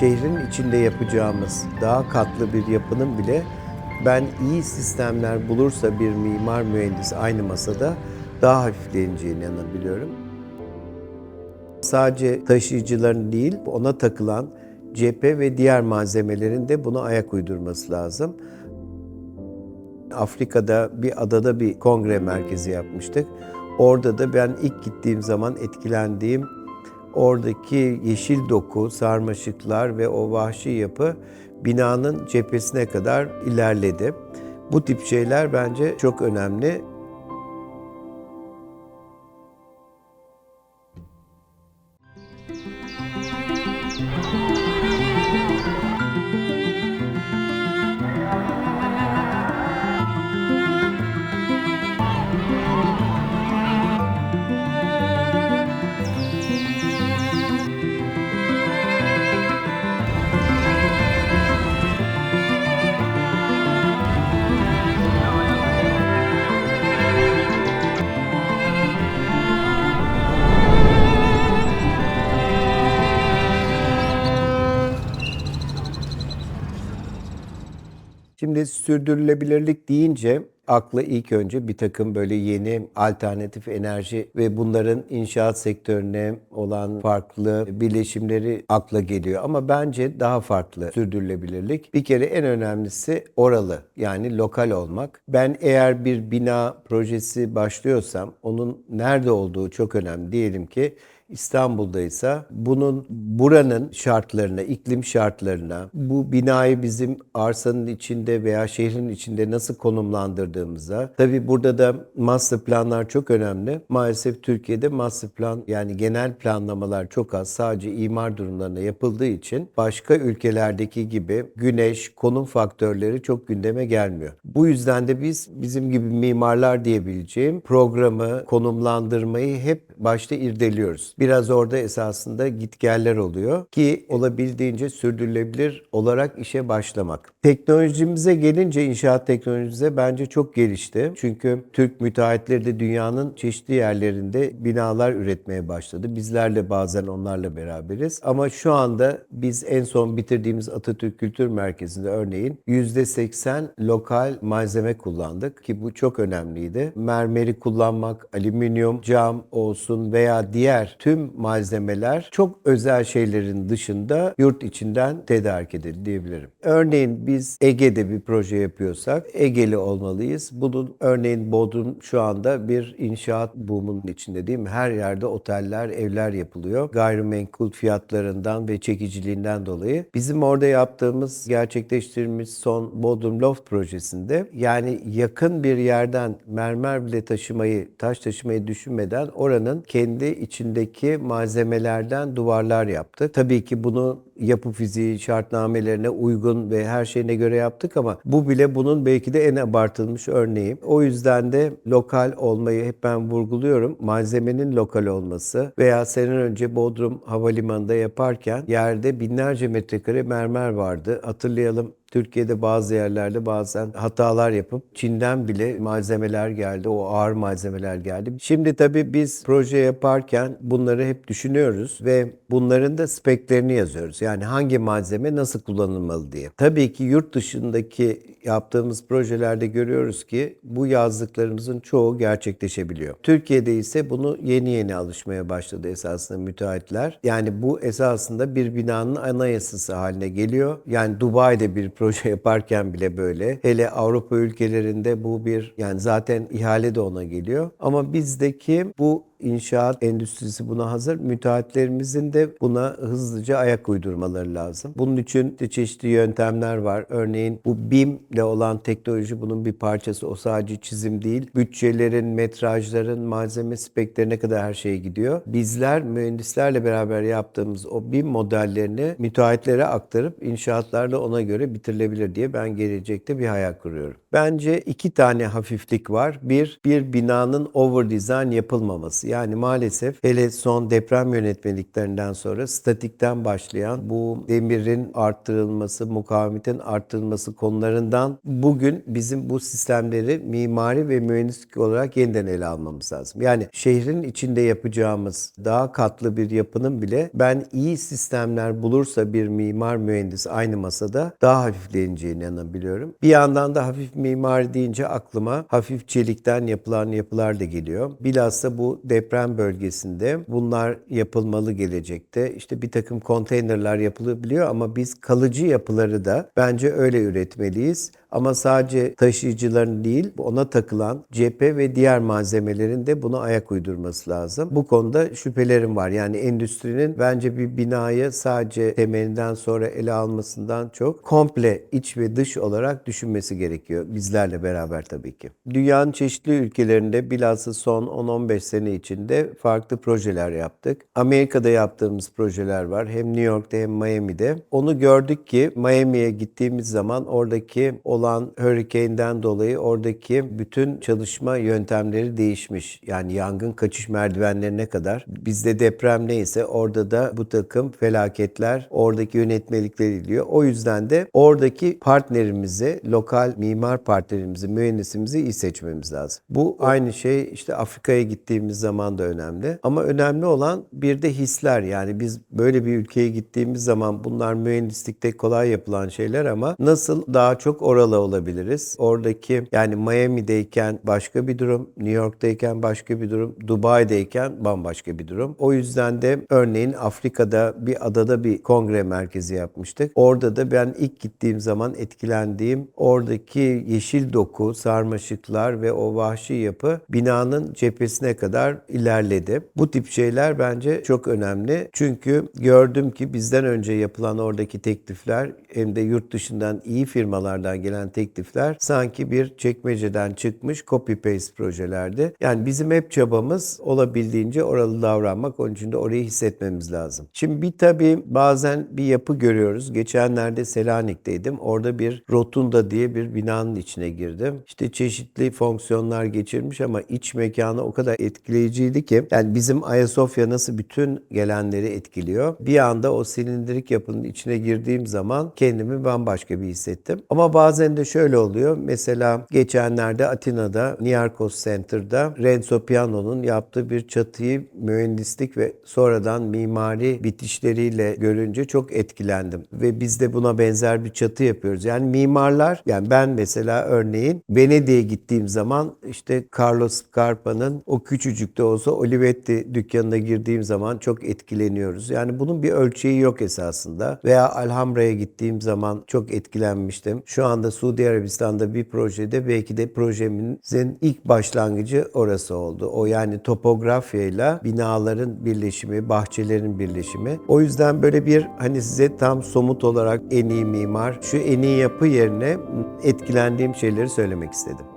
şehrin içinde yapacağımız daha katlı bir yapının bile ben iyi sistemler bulursa bir mimar mühendis aynı masada daha hafifleyeceğine inanabiliyorum. Sadece taşıyıcıların değil, ona takılan cephe ve diğer malzemelerin de buna ayak uydurması lazım. Afrika'da bir adada bir kongre merkezi yapmıştık. Orada da ben ilk gittiğim zaman etkilendiğim oradaki yeşil doku, sarmaşıklar ve o vahşi yapı binanın cephesine kadar ilerledi. Bu tip şeyler bence çok önemli. Şimdi sürdürülebilirlik deyince akla ilk önce bir takım böyle yeni alternatif enerji ve bunların inşaat sektörüne olan farklı bileşimleri akla geliyor. Ama bence daha farklı sürdürülebilirlik. Bir kere en önemlisi oralı yani lokal olmak. Ben eğer bir bina projesi başlıyorsam onun nerede olduğu çok önemli. Diyelim ki İstanbul'daysa bunun buranın şartlarına, iklim şartlarına, bu binayı bizim arsanın içinde veya şehrin içinde nasıl konumlandırdığımıza. Tabii burada da master planlar çok önemli. Maalesef Türkiye'de master plan yani genel planlamalar çok az. Sadece imar durumlarına yapıldığı için başka ülkelerdeki gibi güneş, konum faktörleri çok gündeme gelmiyor. Bu yüzden de biz bizim gibi mimarlar diyebileceğim programı, konumlandırmayı hep başta irdeliyoruz. Biraz orada esasında gitgeller oluyor ki olabildiğince sürdürülebilir olarak işe başlamak. Teknolojimize gelince inşaat teknolojimize bence çok gelişti. Çünkü Türk müteahhitleri de dünyanın çeşitli yerlerinde binalar üretmeye başladı. Bizler de bazen onlarla beraberiz. Ama şu anda biz en son bitirdiğimiz Atatürk Kültür Merkezi'nde örneğin %80 lokal malzeme kullandık ki bu çok önemliydi. Mermeri kullanmak, alüminyum, cam olsun veya diğer tüm malzemeler çok özel şeylerin dışında yurt içinden tedarik edildi diyebilirim. Örneğin biz Ege'de bir proje yapıyorsak Ege'li olmalıyız. Bunun örneğin Bodrum şu anda bir inşaat boomunun içinde değil mi? Her yerde oteller, evler yapılıyor. Gayrimenkul fiyatlarından ve çekiciliğinden dolayı. Bizim orada yaptığımız, gerçekleştirdiğimiz son Bodrum Loft projesinde yani yakın bir yerden mermer bile taşımayı, taş taşımayı düşünmeden oranın kendi içindeki malzemelerden duvarlar yaptık. Tabii ki bunu yapı fiziği şartnamelerine uygun ve her şeyine göre yaptık ama bu bile bunun belki de en abartılmış örneği. O yüzden de lokal olmayı hep ben vurguluyorum. Malzemenin lokal olması veya senin önce Bodrum Havalimanı'nda yaparken yerde binlerce metrekare mermer vardı. Hatırlayalım Türkiye'de bazı yerlerde bazen hatalar yapıp Çin'den bile malzemeler geldi. O ağır malzemeler geldi. Şimdi tabii biz proje yaparken bunları hep düşünüyoruz ve bunların da speklerini yazıyoruz. Yani hangi malzeme nasıl kullanılmalı diye. Tabii ki yurt dışındaki yaptığımız projelerde görüyoruz ki bu yazdıklarımızın çoğu gerçekleşebiliyor. Türkiye'de ise bunu yeni yeni alışmaya başladı esasında müteahhitler. Yani bu esasında bir binanın anayasası haline geliyor. Yani Dubai'de bir proje yaparken bile böyle. Hele Avrupa ülkelerinde bu bir yani zaten ihale de ona geliyor. Ama bizdeki bu inşaat endüstrisi buna hazır. Müteahhitlerimizin de buna hızlıca ayak uydurmaları lazım. Bunun için de çeşitli yöntemler var. Örneğin bu BIM ile olan teknoloji bunun bir parçası. O sadece çizim değil. Bütçelerin, metrajların, malzeme speklerine kadar her şey gidiyor. Bizler mühendislerle beraber yaptığımız o BIM modellerini müteahhitlere aktarıp inşaatlarda ona göre bitirilebilir diye ben gelecekte bir hayal kuruyorum. Bence iki tane hafiflik var. Bir, bir binanın over design yapılmaması. Yani maalesef hele son deprem yönetmeliklerinden sonra statikten başlayan bu demirin arttırılması, mukavemetin arttırılması konularından bugün bizim bu sistemleri mimari ve mühendislik olarak yeniden ele almamız lazım. Yani şehrin içinde yapacağımız daha katlı bir yapının bile ben iyi sistemler bulursa bir mimar mühendis aynı masada daha hafifleneceğine inanabiliyorum. Bir yandan da hafif mimari deyince aklıma hafif çelikten yapılan yapılar da geliyor. Bilhassa bu deprem bölgesinde bunlar yapılmalı gelecekte. İşte bir takım konteynerler yapılabiliyor ama biz kalıcı yapıları da bence öyle üretmeliyiz. Ama sadece taşıyıcıların değil, ona takılan cephe ve diğer malzemelerin de buna ayak uydurması lazım. Bu konuda şüphelerim var. Yani endüstrinin bence bir binayı sadece temelinden sonra ele almasından çok komple iç ve dış olarak düşünmesi gerekiyor. Bizlerle beraber tabii ki. Dünyanın çeşitli ülkelerinde bilhassa son 10-15 sene içinde farklı projeler yaptık. Amerika'da yaptığımız projeler var. Hem New York'ta hem Miami'de. Onu gördük ki Miami'ye gittiğimiz zaman oradaki olan hurricane'den dolayı oradaki bütün çalışma yöntemleri değişmiş. Yani yangın kaçış merdivenlerine kadar. Bizde deprem neyse orada da bu takım felaketler oradaki yönetmelikler iliyor. O yüzden de oradaki partnerimizi, lokal mimar partnerimizi, mühendisimizi iyi seçmemiz lazım. Bu aynı şey işte Afrika'ya gittiğimiz zaman da önemli. Ama önemli olan bir de hisler. Yani biz böyle bir ülkeye gittiğimiz zaman bunlar mühendislikte kolay yapılan şeyler ama nasıl daha çok oralı olabiliriz? Oradaki yani Miami'deyken başka bir durum, New York'tayken başka bir durum, Dubai'deyken bambaşka bir durum. O yüzden de örneğin Afrika'da bir adada bir kongre merkezi yapmıştık. Orada da ben ilk gittiğim zaman etkilendiğim oradaki yeşil doku, sarmaşıklar ve o vahşi yapı binanın cephesine kadar ilerledi. Bu tip şeyler bence çok önemli. Çünkü gördüm ki bizden önce yapılan oradaki teklifler hem de yurt dışından iyi firmalardan gelen teklifler sanki bir çekmeceden çıkmış copy paste projelerdi. Yani bizim hep çabamız olabildiğince oralı davranmak. Onun için de orayı hissetmemiz lazım. Şimdi bir tabii bazen bir yapı görüyoruz. Geçenlerde Selanik'teydim. Orada bir rotunda diye bir binanın içine girdim. İşte çeşitli fonksiyonlar geçirmiş ama iç mekanı o kadar etkileyiciydi ki yani bizim Ayasofya nasıl bütün gelenleri etkiliyor. Bir anda o silindirik yapının içine girdiğim zaman kendimi bambaşka bir hissettim. Ama bazen de şöyle oluyor. Mesela geçenlerde Atina'da Niarchos Center'da Renzo Piano'nun yaptığı bir çatıyı mühendislik ve sonradan mimari bitişleriyle görünce çok etkilendim. Ve biz de buna benzer bir çatı yapıyoruz. Yani mimarlar, yani ben mesela örneğin Venedik'e gittiğim zaman işte Carlos Scarpa'nın o küçücük de olsa Olivetti dükkanına girdiğim zaman çok etkileniyoruz. Yani bunun bir ölçeği yok esasında. Veya Alhambra'ya gittiğim zaman çok etkilenmiştim. Şu anda Suudi Arabistan'da bir projede belki de projemizin ilk başlangıcı orası oldu. O yani topografyayla binaların birleşimi, bahçelerin birleşimi. O yüzden böyle bir hani size tam somut olarak en iyi mimar, şu en iyi yapı yerine etkilendiğim şeyleri söylemek istedim.